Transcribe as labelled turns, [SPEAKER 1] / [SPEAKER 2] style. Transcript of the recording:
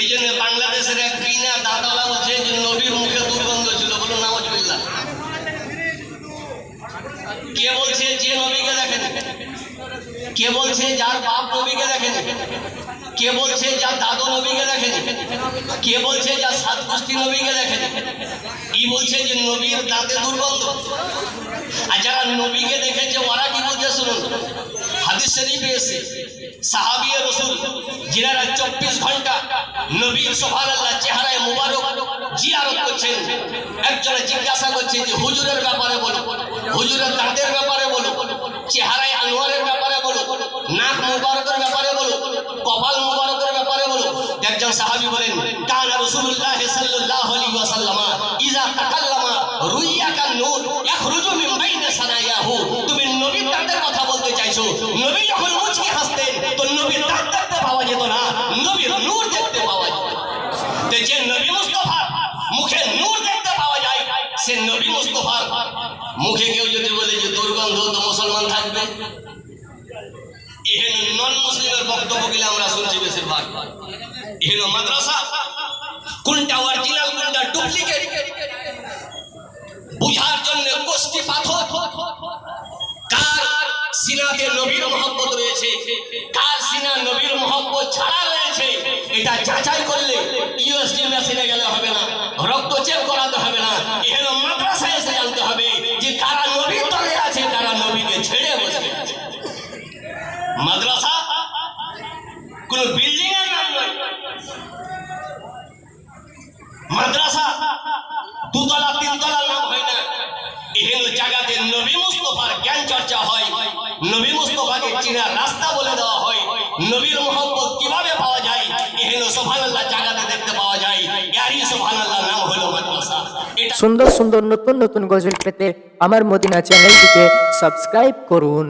[SPEAKER 1] এই জন্য বাংলাদেশের এক কিনা দাদালা বলছে যে নবীর মুখে দুর্গন্ধ ছিল, বলুন নামাজ কে বলছে যে নবীকে দেখেন? কে বলছে যার বাপ নবীকে দেখেন? কে বলছে যার দাদু নবীকে দেখেন? কে বলছে যার সাত গোষ্ঠী নবীকে দেখেন? ই বলছে যে নবীর দাঁতে দুর্গন্ধ। আর যারা নবীকে দেখেছে, ওরা এসে সাহাবিয়ে রসুল চব্বিশ ঘণ্টা চেহারায় মুবারক জিয়ারত করছেন, একজনে জিজ্ঞাসা করছে যে, হুজুরের ব্যাপারে বলো, হুজুরের দাঁতের ব্যাপারে বলো, চেহারায় আনোয়ারের ব্যাপারে বলো, নাক মুবারকের ব্যাপারে বলো, কপাল মুবারকের ব্যাপারে বলো? একজন সাহাবী বলেন, কানা রাসূলুল্লাহ সাল্লাল্লাহু আলাইহি ওয়াসাল্লাম যে নবী মুস্তফার মুখে নূর দেখতে পাওয়া যায়, সে নবী মুস্তফার। মুখে কেউ যদি বলে যে দুর্গন্ধ তো মুসলমান থাকবে, এহেন নন মুসলিমের বক্তব্যগুলো আমরা শুনছি বেশিরভাগ। এহেন মাদ্রাসা, কোনটা অরিজিনাল কোনটা ডুপ্লিকেট বুঝার জন্য গোষ্ঠী পাথর। কার সিনাতে নবীর মহব্বত রয়েছে, কার সিনা নবীর মহব্বত ছাড়া রয়েছে এটা যাচাই করলে ইউএসডি মেশিনে গেলে হবে না। রক্ত চেক করাতে হবে না। এখানে মাদ্রাসায় এসে জানতে হবে যে কারা নবীর দলে আছে, কারা নবীকে ছেড়ে বসে মাদ্রাসা কোন বিল্ডিং এর নাম নয়। মাদ্রাসা দুতলা তিনতলার নাম হয় না। এহেন জায়গাতে নবী মুস্তফার জ্ঞান চর্চা হয়। নবী মুস্তফাকে চিনার রাস্তা বলে দেওয়া হয়। নবীর মোহাম্মদ কীভাবে পাওয়া যায়? সুবহানাল্লাহ জায়গাতে দেখতে পাওয়া যায়। সুবহানাল্লাহ নাম হলো মাদ্রাসা।
[SPEAKER 2] সুন্দর সুন্দর নতুন নতুন গজল পেতে আমার মদিনা চ্যানেলটিকে সাবস্ক্রাইব করুন।